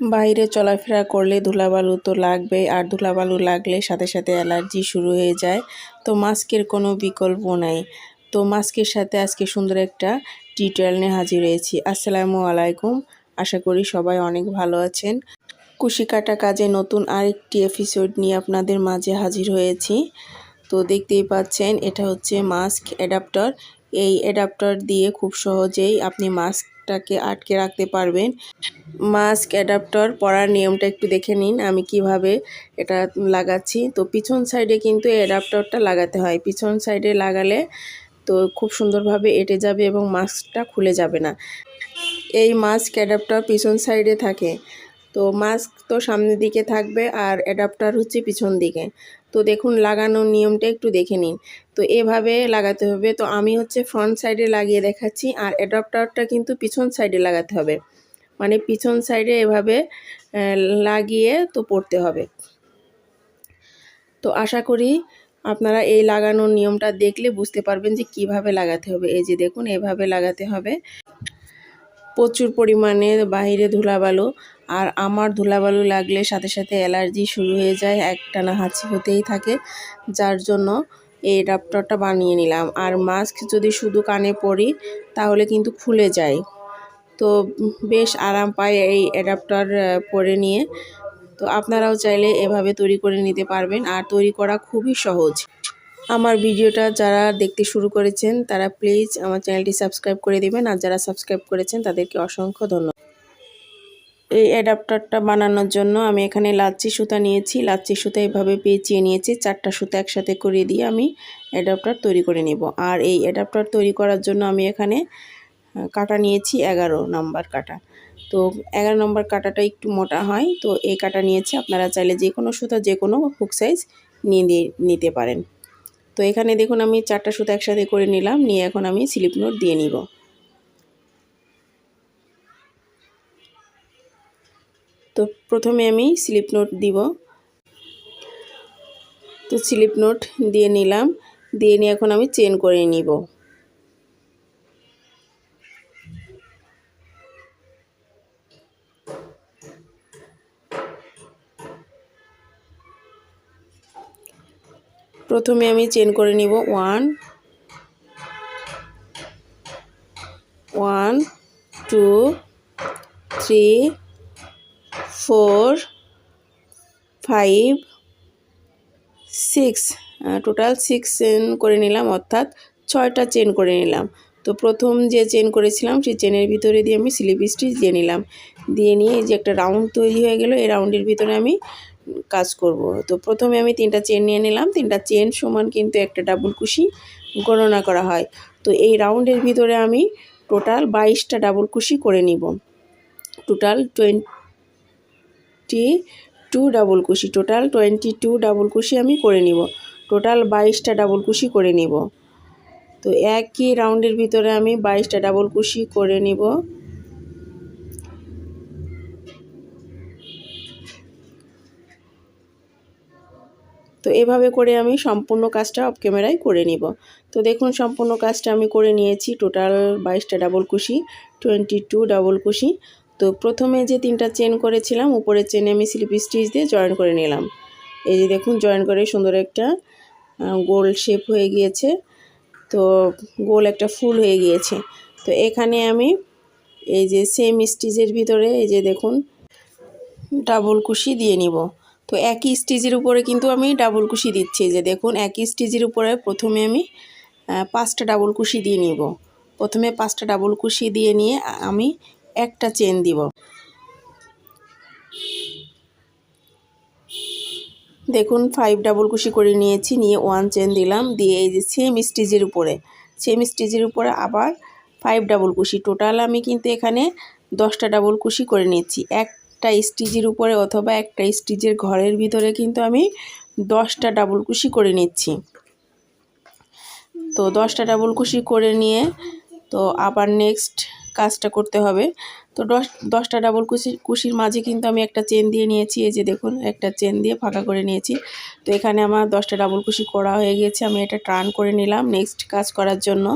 বাইরে চলাফেরা করলে ধুলাবালু তো লাগবেই, আর ধুলাবালু লাগলে সাথে সাথে অ্যালার্জি শুরু হয়ে যায়। তো মাস্কের কোনো বিকল্প নাই। তো মাস্কের সাথে আজকে সুন্দর একটা টিউটোরিয়াল নিয়ে হাজির হয়েছি। আসসালামু আলাইকুম। আশা করি সবাই অনেক ভালো আছেন। কুশি কাটা কাজে নতুন আরেকটি এপিসোড নিয়ে আপনাদের মাঝে হাজির হয়েছি। তো দেখতেই পাচ্ছেন, এটা হচ্ছে মাস্ক অ্যাডাপ্টার। এই অ্যাডাপ্টার দিয়ে খুব সহজেই আপনি মাস্কটাকে আটকে রাখতে পারবেন। মাস্ক অ্যাডাপ্টার পরার নিয়মটা একটু দেখে নিন, আমি কীভাবে এটা লাগাচ্ছি। তো পিছন সাইডে কিন্তু অ্যাডাপ্টারটা লাগাতে হয়। পিছন সাইডে লাগালে তো খুব সুন্দরভাবে এটে যাবে এবং মাস্কটা খুলে যাবে না। এই মাস্ক অ্যাডাপ্টার পিছন সাইডে থাকে। তো মাস্ক তো সামনের দিকে থাকবে আর অ্যাডাপ্টার হচ্ছে পিছন দিকে। তো দেখুন লাগানোর নিয়মটা একটু দেখে নিন। তো এভাবে লাগাতে হবে। তো আমি হচ্ছে ফ্রন্ট সাইডে লাগিয়ে দেখাচ্ছি আর অ্যাডাপ্টারটা কিন্তু পিছন সাইডে লাগাতে হবে। মানে পিছন সাইডে এভাবে লাগিয়ে তো পড়তে হবে। তো আশা করি আপনারা এই লাগানোর নিয়মটা দেখলে বুঝতে পারবেন যে কীভাবে লাগাতে হবে। এই যে দেখুন এভাবে লাগাতে হবে। প্রচুর পরিমাণে বাহিরে ধুলাবালু আর আমার ধুলাবালু লাগলে সাথে সাথে অ্যালার্জি শুরু হয়ে যায়, একটানা হাঁচি হতেই থাকে। যার জন্য এই অ্যাডাপ্টারটা বানিয়ে নিলাম। আর মাস্ক যদি শুধু কানে পরি, তাহলে কিন্তু খুলে যায়। তো বেশ আরাম পায় এই অ্যাডাপ্টার পরে নিয়ে। তো আপনারাও চাইলে এভাবে তৈরি করে নিতে পারবেন। আর তৈরি করা খুবই সহজ। আমার ভিডিওটা যারা দেখতে শুরু করেছেন, তারা প্লিজ আমার চ্যানেলটি সাবস্ক্রাইব করে দেবেন। আর যারা সাবস্ক্রাইব করেছেন, তাদেরকে অসংখ্য ধন্যবাদ। এই অ্যাডাপ্টারটা বানানোর জন্য আমি এখানে লাচ্ছি সুতা নিয়েছি। লাচ্ছি সুতা এভাবে পেঁচিয়ে নিয়েছি। চারটা সুতা একসাথে করে দিয়ে আমি অ্যাডাপ্টার তৈরি করে নেব। আর এই অ্যাডাপ্টার তৈরি করার জন্য আমি এখানে কাটা নিয়েছি এগারো নম্বর কাটা। তো এগারো নম্বর কাটাটা একটু মোটা হয়। তো এই কাটা নিয়েছি। আপনারা চাইলে যে কোনো সুতা যে কোনো হুক সাইজ নিয়ে নিতে পারেন। তো এখানে দেখুন আমি চারটা সুতো একসাথে করে নিলাম, নিয়ে এখন আমি স্লিপ নোট দিয়ে নিব। তো প্রথমে আমি স্লিপ নোট দিব। তো স্লিপ নোট দিয়ে নিলাম, দিয়ে নিয়ে এখন আমি চেন করে নিব। প্রথমে আমি চেন করে নিব। One one, two, three, four, five, six total six chain করে নিলাম, অর্থাৎ ছয়টা চেন করে নিলাম। তো প্রথম যে চেন করেছিলাম, সেই চেনের ভিতরে দিয়ে আমি স্লিপ স্টিচ দিয়ে নিলাম। দিয়ে নিয়ে যে একটা রাউন্ড তৈরি হয়ে গেল, এই রাউন্ডের ভিতরে আমি কাজ করব। তো প্রথমে আমি তিনটা চেন নিয়ে নিলাম। তিনটা চেন সমান কিন্তু একটা ডাবল কুশি গণনা করা হয়। তো এই রাউন্ডের ভিতরে আমি টোটাল বাইশটা ডাবল কুশি করে নিব। টোটাল টোয়েন্টি টু ডাবল কুশি। টোটাল টোয়েন্টি টু ডাবল কুশি আমি করে নিব। টোটাল বাইশটা ডাবল কুশি করে নিব। তো একই রাউন্ডের ভিতরে আমি বাইশটা ডাবল কুশি করে নিব। তো এভাবে করে আমি সম্পূর্ণ কাজটা অফ ক্যামেরায় করে নিব। তো দেখুন, সম্পূর্ণ কাজটা আমি করে নিয়েছি টোটাল বাইশটা ডাবল কুশি টোয়েন্টি টু ডাবল কুশি। তো প্রথমে যে তিনটা চেন করেছিলাম, উপরের চেনে আমি স্লিপ স্টিচ দিয়ে জয়েন করে নিলাম। এই যে দেখুন জয়েন করে সুন্দর একটা গোল শেপ হয়ে গিয়েছে। তো গোল একটা ফুল হয়ে গিয়েছে। তো এখানে আমি এই যে সেম স্টিচের ভিতরে এই যে দেখুন ডাবল কুশি দিয়ে নিব। তো একই স্টেজের উপরে কিন্তু আমি ডাবল কুশি দিচ্ছি। যে দেখুন, একই স্টেজের উপরে প্রথমে আমি পাঁচটা ডাবল কুশি দিয়ে নিব। প্রথমে পাঁচটা ডাবল কুশি দিয়ে নিয়ে আমি একটা চেন দিব। দেখুন ফাইভ ডাবল কুশি করে নিয়েছি, নিয়ে ওয়ান চেন দিলাম, দিয়ে এই যে সেম স্টেজের উপরে সেম স্টেজের উপরে আবার ফাইভ ডাবল কুশি। টোটাল আমি কিন্তু এখানে দশটা ডাবল কুশি করে নিয়েছি এক একটা স্টিচের উপরে অথবা একটা স্টিচের ঘরের ভিতরে কিন্তু আমি দশটা ডাবল কুশি করে নিচ্ছি। তো দশটা ডাবল কুশি করে নিয়ে তো আবার নেক্সট কাজটা করতে হবে। তো দশ, দশটা ডাবল কুশি, কুশির মাঝে কিন্তু আমি একটা চেন দিয়ে নিয়েছি। এই যে দেখুন, একটা চেন দিয়ে ফাঁকা করে নিয়েছি। তো এখানে আমার দশটা ডাবল কুশি করা হয়ে গেছে আমি এটা টার্ন করে নিলাম নেক্সট কাজ করার জন্য।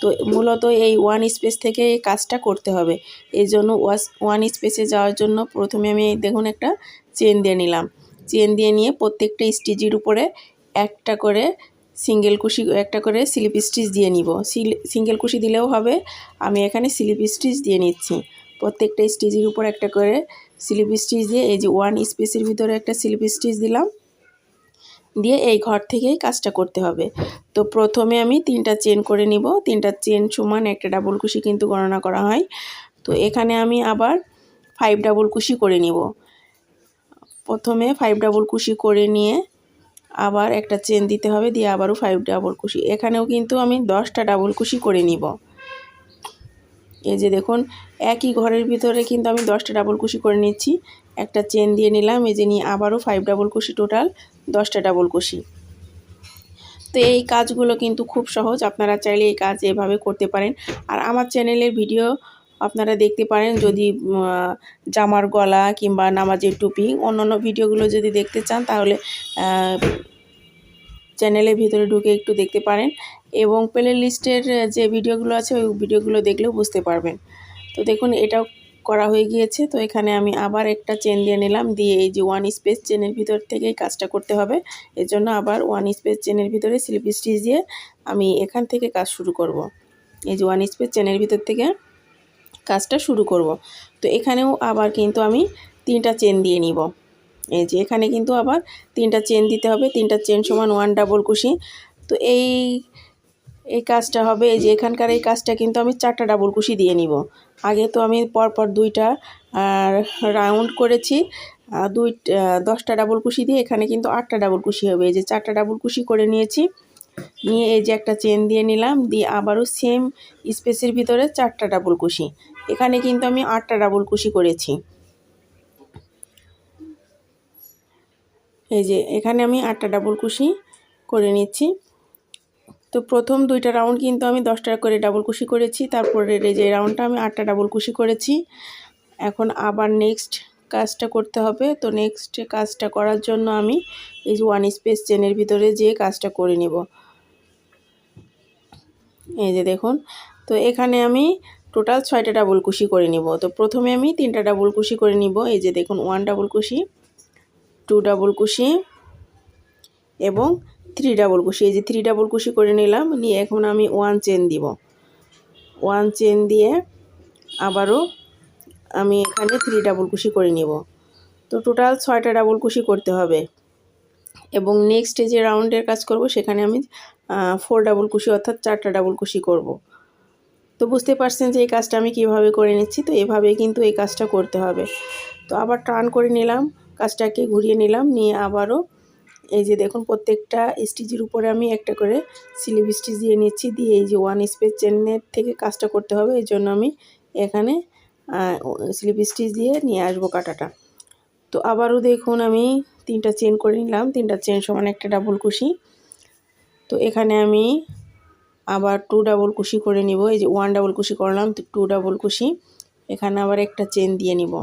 তো মূলত এই ওয়ান স্পেস থেকে এই কাজটা করতে হবে। এই জন্য ওয়ান স্পেসে যাওয়ার জন্য প্রথমে আমি দেখুন একটা চেন দিয়ে নিলাম। চেন দিয়ে নিয়ে প্রত্যেকটা স্টিচের উপরে একটা করে সিঙ্গেল কুশি একটা করে স্লিপ স্টিচ দিয়ে নিব। সিঙ্গেল কুশি দিলেও হবে। আমি এখানে স্লিপ স্টিচ দিয়ে নিচ্ছি। প্রত্যেকটা স্টিচের উপর একটা করে স্লিপ স্টিচ দিয়ে এই যে ওয়ান স্পেসের ভিতরে একটা স্লিপ স্টিচ দিলাম। দিয়ে এই ঘর থেকেই কাজটা করতে হবে। তো প্রথমে আমি তিনটা চেন করে নিব। তিনটা চেন সমান একটা ডাবল কুশি কিন্তু গণনা করা হয়। তো এখানে আমি আবার ফাইভ ডাবল কুশি করে নিব। প্রথমে ফাইভ ডাবল কুশি করে নিয়ে আবার একটা চেন দিতে হবে, দিয়ে আবারও ফাইভ ডাবল কুশি। এখানেও কিন্তু আমি দশটা ডাবল কুশি করে নিব। এই যে দেখুন, একই ঘরের ভিতরে কিন্তু আমি দশটা ডাবল কুশি করে নিচ্ছি। একটা চেন দিয়ে নিলাম, এই যে নিয়ে আবারও ফাইভ ডাবল কুশি টোটাল দশটা ডাবল কুশি। তো এই কাজগুলো কিন্তু খুব সহজ, আপনারা চাইলে এই কাজ এভাবে করতে পারেন। আর আমার চ্যানেলের ভিডিও আপনারা দেখতে পারেন যদি জামার গলা কিংবা নামাজের টুপি, অন্যান্য ভিডিওগুলো যদি দেখতে চান তাহলে চ্যানেলের ভিতরে ঢুকে একটু দেখতে পারেন এবং প্লে লিস্টের যে ভিডিওগুলো আছে ওই ভিডিওগুলো দেখলেও বুঝতে পারবেন। তো দেখুন, এটাও করা হয়ে গিয়েছে। তো এখানে আমি আবার একটা চেন দিয়ে নিলাম। দিয়ে এই যে ওয়ান স্পেস চেনের ভিতর থেকে কাজটা করতে হবে। এর জন্য আবার ওয়ান স্পেস চেনের ভিতরে স্লিপ স্টিচ দিয়ে আমি এখান থেকে কাজ শুরু করব। এই যে ওয়ান স্পেস চেনের ভিতর থেকে কাজটা শুরু করব। তো এখানেও আবার কিন্তু আমি তিনটা চেন দিয়ে নিব। এই যে এখানে কিন্তু আবার তিনটা চেন দিতে হবে, তিনটা চেন সমান ওয়ান ডাবল কুশি। তো এই এই কাজটা হবে, এই যে এখানকার এই কাজটা কিন্তু আমি চারটা ডাবল কুশি দিয়ে নিব। আগে তো আমি পরপর দুইটা রাউন্ড করেছি দুই দশটা ডাবল কুশি দিয়ে এখানে কিন্তু আটটা ডাবল কুশি হবে। এই যে চারটা ডাবল কুশি করে নিয়েছি, নিয়ে এই যে একটা চেন দিয়ে নিলাম, দিয়ে আবারও সেম স্পেসের ভিতরে চারটা ডাবল কুশি। এখানে কিন্তু আমি আটটা ডাবল কুশি করেছি। এই যে, এখানে আমি আটটা ডাবল কুশি করে নিচ্ছি। তো প্রথম দুইটা রাউন্ড কিন্তু আমি দশটা করে ডাবল কুশি করেছি তারপরে যে রাউন্ডটা আমি আটটা ডাবল কুশি করেছি। এখন আবার নেক্সট কাজটা করতে হবে। তো নেক্সট কাজটা করার জন্য আমি এই যে ওয়ান স্পেস চেনের ভিতরে যে কাজটা করে নিব। এই যে দেখুন, তো এখানে আমি টোটাল ছয়টা ডাবল কুশি করে নিব। তো প্রথমে আমি তিনটা ডাবল কুশি করে নিব। এই যে দেখুন, ওয়ান ডাবল কুশি, টু ডাবল কুশি এবং থ্রি ডাবল কুশি। এই যে থ্রি ডাবল কুশি করে নিলাম, নিয়ে এখন আমি ওয়ান চেন দিব। ওয়ান চেন দিয়ে আবারও আমি এখানে থ্রি ডাবল কুশি করে নিব। তো টোটাল ছয়টা ডাবল কুশি করতে হবে এবং নেক্সট যে রাউন্ডের কাজ করব, সেখানে আমি ফোর ডাবল কুশি অর্থাৎ চারটা ডাবল কুশি করব। তো বুঝতে পারছেন যে এই কাজটা আমি কীভাবে করে নিচ্ছি, তো এভাবে কিন্তু এই কাজটা করতে হবে। তো আবার টার্ন করে নিলাম, কাজটাকে ঘুরিয়ে নিলাম, নিয়ে আবারও এই যে দেখুন প্রত্যেকটা স্টিচের উপরে আমি একটা করে স্লিপ স্টিচ দিয়ে নিচ্ছি, দিয়ে এই যে ওয়ান স্পেস চেনের থেকে কাজটা করতে হবে, এই জন্য আমি এখানে স্লিপ স্টিচ দিয়ে নিয়ে আসব কাটাটা। তো আবারও দেখুন আমি তিনটা চেন করে নিলাম, তিনটা চেন সমান একটা ডাবল কুশি। তো এখানে আমি আবার টু ডাবল কুশি করে নিব। এই যে ওয়ান ডাবল কুশি করলাম টু ডাবল কুশি। এখানে আবার একটা চেন দিয়ে নিব।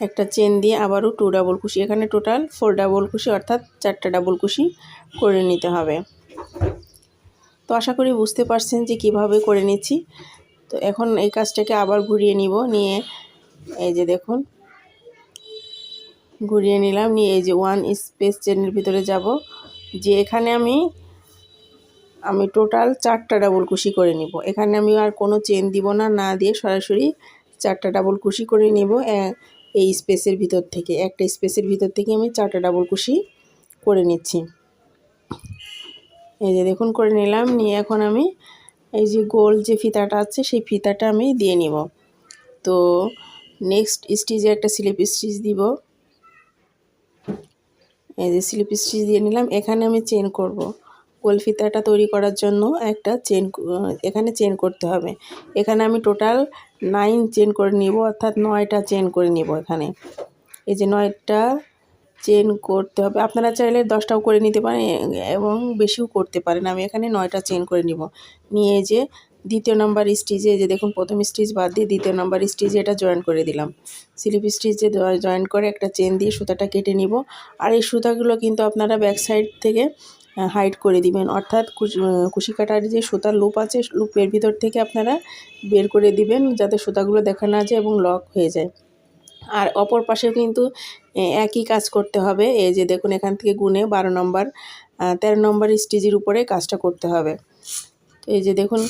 একটা চেন দিয়ে আবারও টু ডাবল কুশি। এখানে টোটাল ফোর ডাবল কুশি, অর্থাৎ চারটা ডাবল কুশি করে নিতে হবে। তো আশা করি বুঝতে পারছেন যে কীভাবে করে নিচ্ছি। তো এখন এই কাজটাকে আবার ঘুরিয়ে নিব, নিয়ে এই যে দেখুন। ঘুরিয়ে নিলাম, নিয়ে এই যে ওয়ান স্পেস চেনের ভিতরে যাব। যে এখানে আমি আমি টোটাল চারটা ডাবল কুশি করে নিব। এখানে আমি আর কোনো চেন দিব না না দিয়ে সরাসরি চারটা ডাবল কুশি করে নিব এই স্পেসের ভিতর থেকে। একটা স্পেসের ভিতর থেকে আমি চারটা ডাবল কুশি করে নিচ্ছি। এই যে দেখুন, করে নিলাম। নিয়ে এখন আমি এই যে গোল যে ফিতাটা আছে, সেই ফিতাটা আমি দিয়ে নিব। তো নেক্সট স্টিচে একটা স্লিপ স্টিচ দিব। এই যে স্লিপ স্টিচ দিয়ে নিলাম। এখানে আমি চেন করব। গোল ফিতাটা তৈরি করার জন্য একটা চেন এখানে চেন করতে হবে। এখানে আমি টোটাল নাইন চেন করে নিব, অর্থাৎ নয়টা চেন করে নিব এখানে। এই যে নয়টা চেন করতে হবে। আপনারা চাইলে দশটাও করে নিতে পারেন, এবং বেশিও করতে পারেন। আমি এখানে নয়টা চেন করে নিব। নিয়ে যে দ্বিতীয় নাম্বার স্টিচে যে দেখুন, প্রথম স্টিচ বাদ দিয়ে দ্বিতীয় নাম্বার স্টিচে এটা জয়েন করে দিলাম। স্লিপ স্টিচে জয়েন করে একটা চেন দিয়ে সুতাটা কেটে নিব। আর এই সুতাগুলো কিন্তু আপনারা ব্যাক সাইড থেকে হাইড করে দিবেন। অর্থাৎ কুশি কাটার যে সুতার লুপ আছে লুপের ভিতর থেকে আপনারা বের করে দিবেন যাতে সুতাগুলো দেখা না যায় এবং লক হয়ে যায়। আর অপর পাশেও কিন্তু একই কাজ করতে হবে। এই যে দেখুন, এখান থেকে গুনে বারো নম্বর তেরো নম্বর স্টেজের উপরে কাজটা করতে হবে। তো এই যে দেখুন,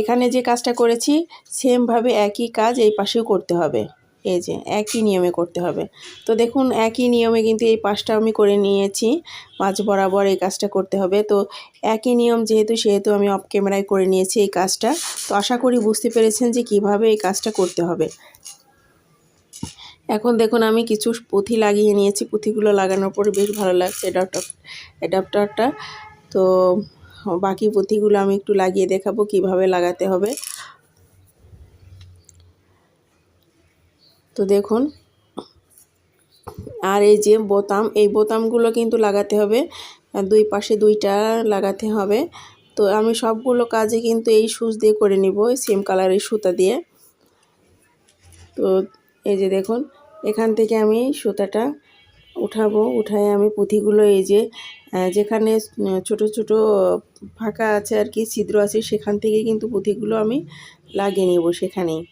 এখানে যে কাজটা করেছি সেমভাবে একই কাজ এই পাশেও করতে হবে। এই যে, একই নিয়মে করতে হবে। তো দেখুন, একই নিয়মে কিন্তু এই পাশটা আমি করে নিয়েছি। মাঝ বরাবর এই কাজটা করতে হবে। তো একই নিয়ম যেহেতু, সেহেতু আমি অফ ক্যামেরায় করে নিয়েছি এই কাজটা। তো আশা করি বুঝতে পেরেছেন যে কীভাবে এই কাজটা করতে হবে। এখন দেখুন, আমি কিছু পুঁথি লাগিয়ে নিয়েছি। পুঁথিগুলো লাগানোর পরে বেশ ভালো লাগছে অ্যাডাপ্টার অ্যাডাপ্টারটা তো বাকি পুঁথিগুলো আমি একটু লাগিয়ে দেখাবো কীভাবে লাগাতে হবে। তো দেখুন, আর এই যে বোতাম, এই বোতামগুলো কিন্তু লাগাতে হবে। দুই পাশে দুইটা লাগাতে হবে। তো আমি সবগুলো কাজে কিন্তু এই সুচ দিয়ে করে নিব সেম কালারের সুতা দিয়ে। তো এই যে দেখুন, এখান থেকে আমি সুতাটা উঠাবো, উঠায় আমি পুঁথিগুলো এই যে যেখানে ছোট ছোট ফাঁকা আছে আর কি, ছিদ্র আছে, সেখান থেকে কিন্তু পুঁথিগুলো আমি লাগিয়ে নেব সেখানেই।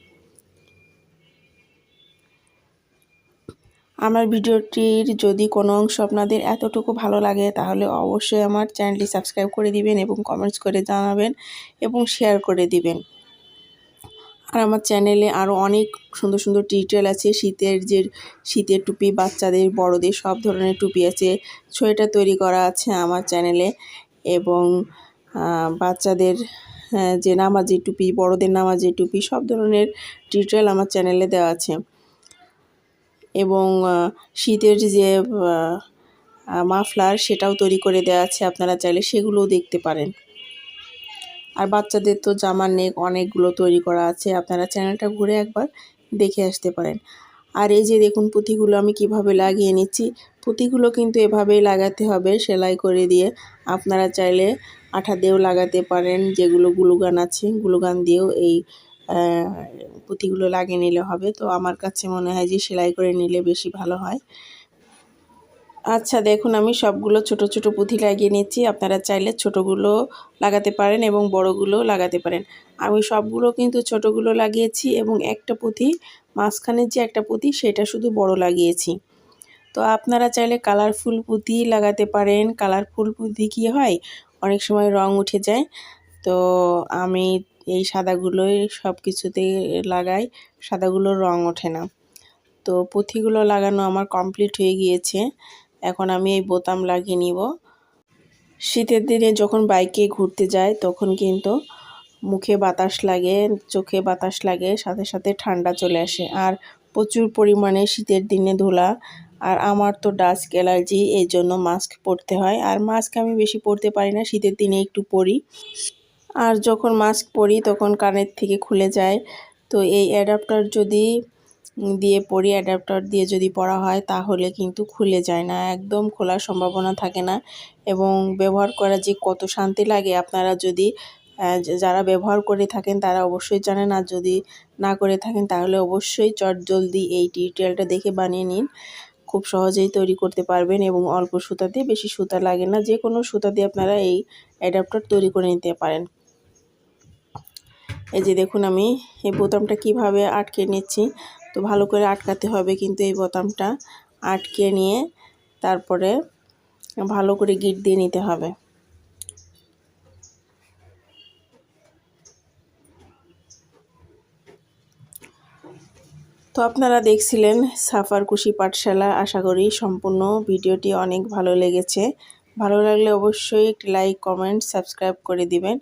আমার ভিডিওটির যদি কোনো অংশ আপনাদের এতটুকু ভালো লাগে, তাহলে অবশ্যই আমার চ্যানেলটি সাবস্ক্রাইব করে দিবেন এবং কমেন্টস করে জানাবেন এবং শেয়ার করে দিবেন। আর আমার চ্যানেলে আরও অনেক সুন্দর সুন্দর টিউটোরিয়াল আছে। শীতের যে, শীতের টুপি, বাচ্চাদের, বড়দের সব ধরনের টুপি আছে। সোয়েটার তৈরি করা আছে আমার চ্যানেলে এবং বাচ্চাদের যে নামাজি টুপি, বড়দের নামাজি টুপি সব ধরনের টিউটোরিয়াল আমার চ্যানেলে দেওয়া আছে। এবং শীতের যে মাফলার সেটাও তৈরি করে দেওয়া আছে আপনারা চাইলে, সেগুলোও দেখতে পারেন। আর বাচ্চাদের তো জামার নেক অনেকগুলো তৈরি করা আছে, আপনারা চ্যানেলটা ঘুরে একবার দেখে আসতে পারেন। আর এই যে, দেখুন পুঁথিগুলো আমি কীভাবে লাগিয়ে নিচ্ছি পুঁথিগুলো কিন্তু এভাবেই লাগাতে হবে, সেলাই করে দিয়ে। আপনারা চাইলে আঠা দিয়েও লাগাতে পারেন, যেগুলো গুলুগান আছে, গুলুগান দিয়েও এই পুঁথিগুলো লাগিয়ে নিলে হবে। তো আমার কাছে মনে হয় যে সেলাই করে নিলে বেশি ভালো হয়। আচ্ছা দেখুন, আমি সবগুলো ছোট ছোট পুঁথি লাগিয়ে নিচ্ছি। আপনারা চাইলে ছোটোগুলো লাগাতে পারেন এবং বড়গুলো লাগাতে পারেন। আমি সবগুলো কিন্তু ছোটোগুলো লাগিয়েছি এবং একটা পুঁথি, মাঝখানের যে একটা পুঁথি, সেটা শুধু বড় লাগিয়েছি। তো আপনারা চাইলে কালারফুল পুঁথি লাগাতে পারেন। কালারফুল পুঁথি কী হয়? অনেক সময় রং উঠে যায়। তো আমি এই সাদাগুলোই সব কিছুতে লাগাই, সাদাগুলোর রং ওঠে না। তো পুঁথিগুলো লাগানো আমার কমপ্লিট হয়ে গিয়েছে। এখন আমি এই বোতাম লাগিয়ে নিব। শীতের দিনে যখন বাইকে ঘুরতে যায় তখন কিন্তু মুখে বাতাস লাগে, চোখে বাতাস লাগে, সাথে সাথে ঠান্ডা চলে আসে। আর প্রচুর পরিমাণে শীতের দিনে ধুলা। আর আমার তো ডাস্ক অ্যালার্জি এই জন্য মাস্ক পরতে হয়। আর মাস্ক আমি বেশি পরতে পারি না, শীতের দিনে একটু পরি। আর যখন মাস্ক পরি, তখন কানের থেকে খুলে যায়। তো এই অ্যাডাপ্টার যদি দিয়ে পরি অ্যাডাপ্টার দিয়ে যদি পড়া হয়, তাহলে কিন্তু খুলে যায় না, একদম খোলার সম্ভাবনা থাকে না। এবং ব্যবহার করা যে কত শান্তি লাগে, আপনারা যদি যারা ব্যবহার করে থাকেন, তারা অবশ্যই জানেন। আর যদি না করে থাকেন, তাহলে অবশ্যই চট জলদি এই টিউটোরিয়ালটা দেখে বানিয়ে নিন। খুব সহজেই তৈরি করতে পারবেন এবং অল্প সুতা দিয়ে, বেশি সুতা লাগে না। যে কোনো সুতা দিয়ে আপনারা এই অ্যাডাপ্টার তৈরি করে নিতে পারেন। এই যে দেখুন আমি এই বোতামটা কীভাবে আটকে নিচ্ছি। তো ভালো করে আটকাতে হবে কিন্তু এই বোতামটা। আটকে নিয়ে তারপরে ভালো করে গিট দিয়ে নিতে হবে। তো আপনারা দেখছিলেন সাফার কুশি পাঠশালা। আশা করি সম্পূর্ণ ভিডিওটি অনেক ভালো লেগেছে। ভালো লাগলে অবশ্যই একটি লাইক, কমেন্ট, সাবস্ক্রাইব করে দিবেন।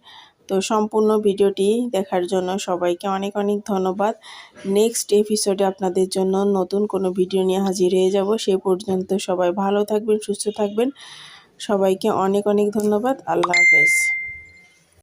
তো সম্পূর্ণ ভিডিওটি দেখার জন্য সবাইকে অনেক অনেক ধন্যবাদ। নেক্সট এপিসোডে আপনাদের জন্য নতুন কোনো ভিডিও নিয়ে হাজির হয়ে যাব। সে পর্যন্ত সবাই ভালো থাকবেন, সুস্থ থাকবেন। সবাইকে অনেক অনেক ধন্যবাদ। আল্লাহ হাফেজ।